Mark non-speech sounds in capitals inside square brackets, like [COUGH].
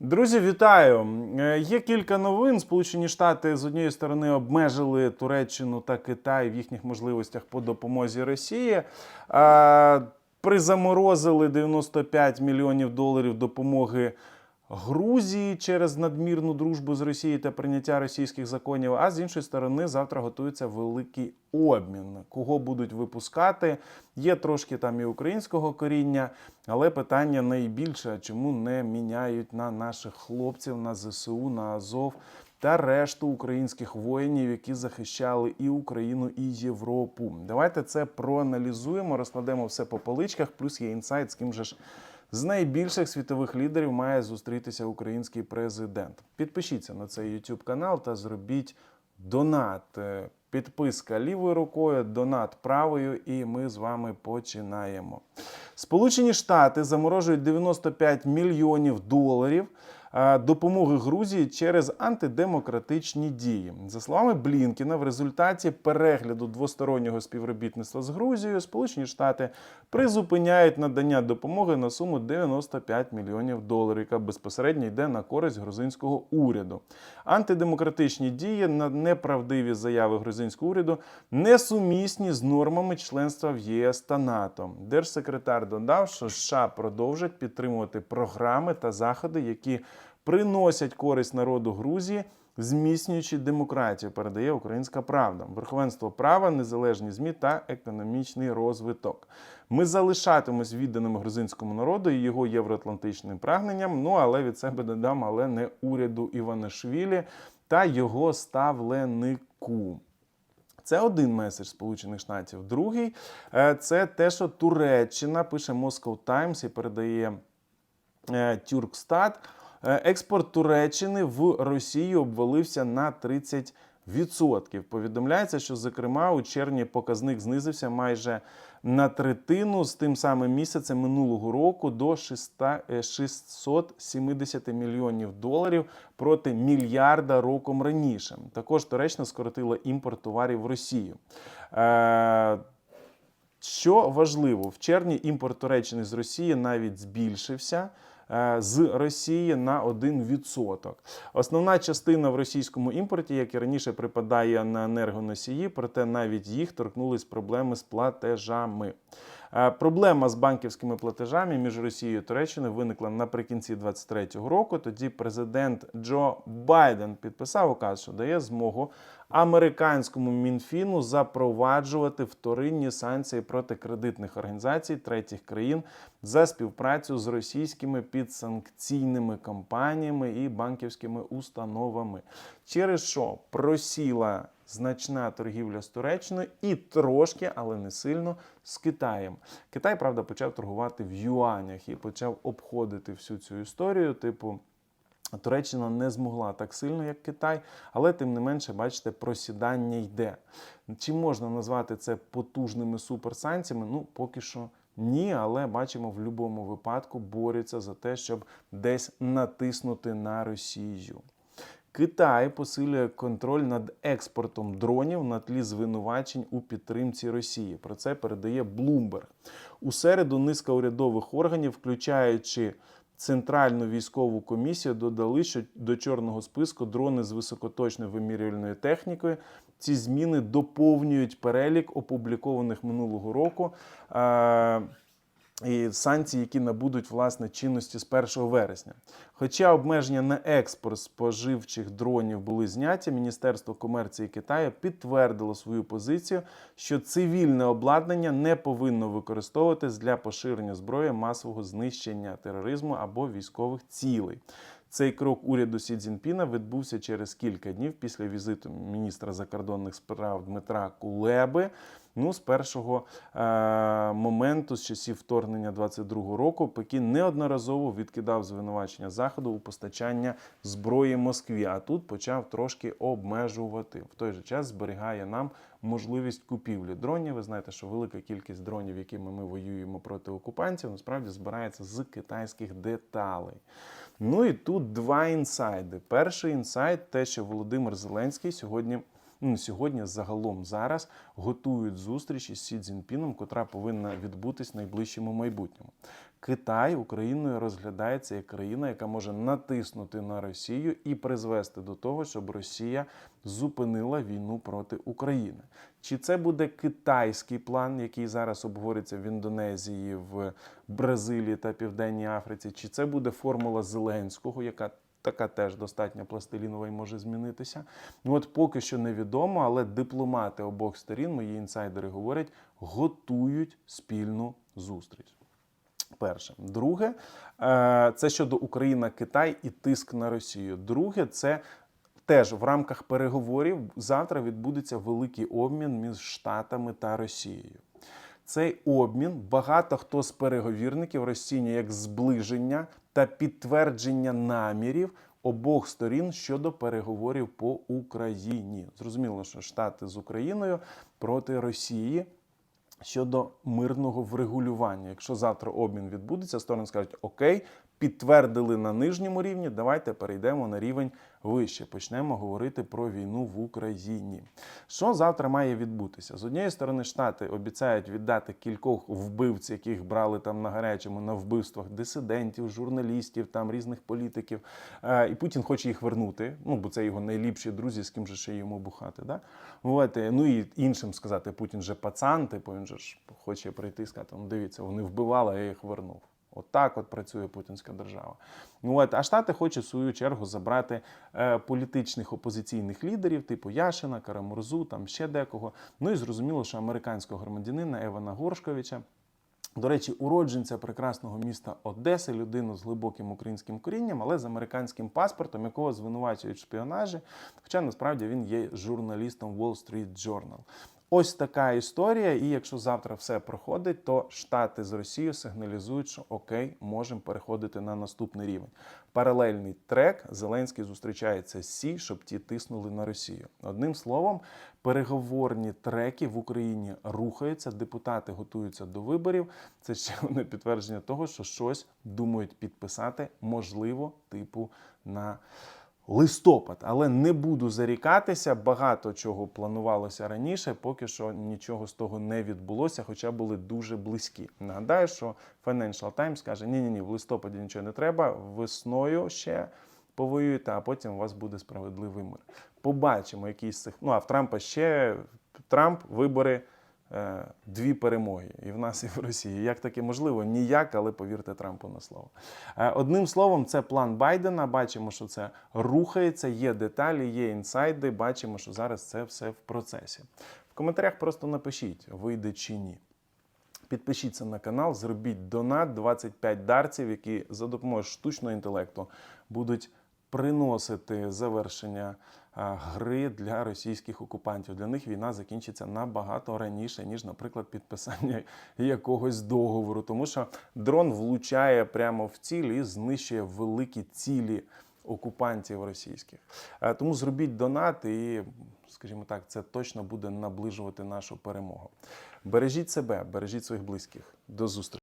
Друзі, вітаю! Е, Є кілька новин. Сполучені Штати з однієї сторони обмежили Туреччину та Китай в їхніх можливостях по допомозі Росії. Е, Призаморозили 95 мільйонів доларів допомоги Грузії через надмірну дружбу з Росією та прийняття російських законів. А з іншої сторони, завтра готується великий обмін. Кого будуть випускати? Є трошки там і українського коріння, але питання найбільше: чому не міняють на наших хлопців, на ЗСУ, на Азов та решту українських воїнів, які захищали і Україну, і Європу. Давайте це проаналізуємо, розкладемо все по поличках. Плюс є інсайт, з ким же ж з найбільших світових лідерів має зустрітися український президент. Підпишіться на цей YouTube канал та зробіть донат. Е, Підписка лівою рукою, донат правою, і ми з вами починаємо. Сполучені Штати заморожують 95 мільйонів доларів допомоги Грузії через антидемократичні дії. За словами Блінкіна, в результаті перегляду двостороннього співробітництва з Грузією, Сполучені Штати призупиняють надання допомоги на суму 95 мільйонів доларів, яка безпосередньо йде на користь грузинського уряду. Антидемократичні дії на неправдиві заяви грузинського уряду несумісні з нормами членства в ЄС та НАТО. Держсекретар додав, що США продовжать підтримувати програми та заходи, які приносять користь народу Грузії. Зміцнюючи демократію, передає Українська Правда, верховенство права, незалежні змі та економічний розвиток. Ми залишатимемось відданими грузинському народу і його євроатлантичним прагненням. Ну але від себе додам, але не уряду Іванишвілі та його ставленику. Це один меседж Сполучених Штатів. Другий е, це те, що Туреччина пише Moscow Times і передає е, Тюркстат. Е, Експорт Туреччини в Росію обвалився на 30%. Повідомляється, що, зокрема, у червні показник знизився майже на третину з тим самим місяцем минулого року до 600 е, 670 мільйонів доларів проти мільярда роком раніше. Також Туреччина скоротила імпорт товарів в Росію. Е, що важливо, в червні імпорт Туреччини з Росії навіть збільшився. Е, З Росії на 1%. Основна частина в російському імпорті, як і раніше, припадає на енергоносії, проте навіть їх торкнулись проблеми з платежами. Е, Проблема з банківськими платежами між Росією і Туреччиною виникла наприкінці 2023 року. Тоді президент Джо Байден підписав указ, що дає змогу американському мінфіну запроваджувати вторинні санкції проти кредитних організацій третіх країн за співпрацю з російськими підсанкційними компаніями і банківськими установами, через що просіла значна торгівля з Туреччиною і трошки, але не сильно, з Китаєм. Китай, правда, почав торгувати в юанях і почав обходити всю цю історію, типу. Туреччина не змогла так сильно, як Китай, але тим не менше, бачите, просідання йде. Чи можна назвати це потужними суперсанкціями? Ну, поки що ні, але бачимо, в будь-якому випадку борються за те, щоб десь натиснути на Росію. Китай посилює контроль над експортом дронів на тлі звинувачень у підтримці Росії. Про це передає Bloomberg. У середу низка урядових органів, включаючи Центральну військову комісію, додали, що до чорного списку дрони з високоточною вимірювальною технікою. Ці зміни доповнюють перелік опублікованих минулого року. Е- і санкції, які набудуть власне чинності з 1 вересня. Хоча обмеження на експорт споживчих дронів були зняті, Міністерство комерції Китаю підтвердило свою позицію, що цивільне обладнання не повинно використовуватись для поширення зброї масового знищення тероризму або військових цілей. Цей крок уряду Сі Цзіньпіна відбувся через кілька днів після візиту міністра закордонних справ Дмитра Кулеби. Ну, з першого е- моменту, з часів вторгнення 22-го року, Пекін неодноразово відкидав звинувачення заходу у постачання зброї Москві. А тут почав трошки обмежувати. В той же час зберігає нам можливість купівлі дронів. Ви знаєте, що велика кількість дронів, якими ми воюємо проти окупантів, насправді збирається з китайських деталей. Ну і тут два інсайди. Перший інсайд те, що Володимир Зеленський сьогодні. Ну, сьогодні загалом зараз готують зустріч із Сі Цзіньпіном, котра повинна відбутись в найближчому майбутньому. Китай Україною розглядається як країна, яка може натиснути на Росію і призвести до того, щоб Росія зупинила війну проти України. Чи це буде китайський план, який зараз обговорюється в Індонезії, в Бразилії та Південній Африці, чи це буде формула Зеленського, яка така теж достатньо пластилінова і може змінитися. Ну от поки що невідомо, але дипломати обох сторін, мої інсайдери говорять, готують спільну зустріч. Перше. Друге, е, це щодо Україна-Китай і тиск на Росію. Друге, це теж в рамках переговорів завтра відбудеться великий обмін між Штатами та Росією. Цей обмін багато хто з переговірників розцінює як зближення та підтвердження намірів обох сторін щодо переговорів по Україні. Зрозуміло, що Штати з Україною проти Росії щодо мирного врегулювання. Якщо завтра обмін відбудеться, сторони скажуть Окей, підтвердили на нижньому рівні. Давайте перейдемо на рівень вище. Почнемо говорити про війну в Україні. Що завтра має відбутися? З однієї сторони, Штати обіцяють віддати кількох вбивців, яких брали там на гарячому на вбивствах дисидентів, журналістів, там різних політиків. Е, І Путін хоче їх вернути. Ну бо це його найліпші друзі, з ким же ще йому бухати. Да? От, е, ну і іншим сказати, Путін же пацан, типу він же ж хоче прийти і сказати, ну дивіться, вони вбивали, а я їх вернув. Отак от працює путінська держава. Ну от, а Штати хочуть в свою чергу забрати е, політичних опозиційних лідерів, типу Яшина, Карамурзу, там ще декого. Ну і зрозуміло, що американського громадянина Евана Горшковича. До речі, уродженця прекрасного міста Одеси, людину з глибоким українським корінням, але з американським паспортом, якого звинувачують в шпіонажі. Хоча насправді він є журналістом Wall Street Journal. Ось така історія. І якщо завтра все проходить, то Штати з Росією сигналізують, що окей, можемо переходити на наступний рівень. Паралельний трек Зеленський зустрічається з Сі, щоб ті тиснули на Росію. Одним словом, переговорні треки в Україні рухаються, депутати готуються до виборів. Це ще [LAUGHS] одне підтвердження того, що щось думають підписати, можливо, типу на листопад. Але не буду зарікатися. Багато чого планувалося раніше, поки що нічого з того не відбулося, хоча були дуже близькі. Нагадаю, що Financial Times каже: ні, ні, ні, в листопаді нічого не треба, весною ще повоюєте, а потім у вас буде справедливий мир. Побачимо якийсь з цих. Ну а в Трампа ще Трамп вибори. Е, Дві перемоги і в нас, і в Росії. Як таке можливо? Ніяк, але повірте Трампу на слово. Е, Одним словом, це план Байдена. Бачимо, що це рухається, є деталі, є інсайди. Бачимо, що зараз це все в процесі. В коментарях просто напишіть, вийде чи ні. Підпишіться на канал, зробіть донат 25 дарців, які за допомогою штучного інтелекту будуть приносити завершення гри для російських окупантів. Для них війна закінчиться набагато раніше, ніж, наприклад, підписання [LAUGHS] якогось договору. Тому що дрон влучає прямо в ціль і знищує великі цілі окупантів російських. Е, Тому зробіть донат і, скажімо так, це точно буде наближувати нашу перемогу. Бережіть себе, бережіть своїх близьких. До зустрічі.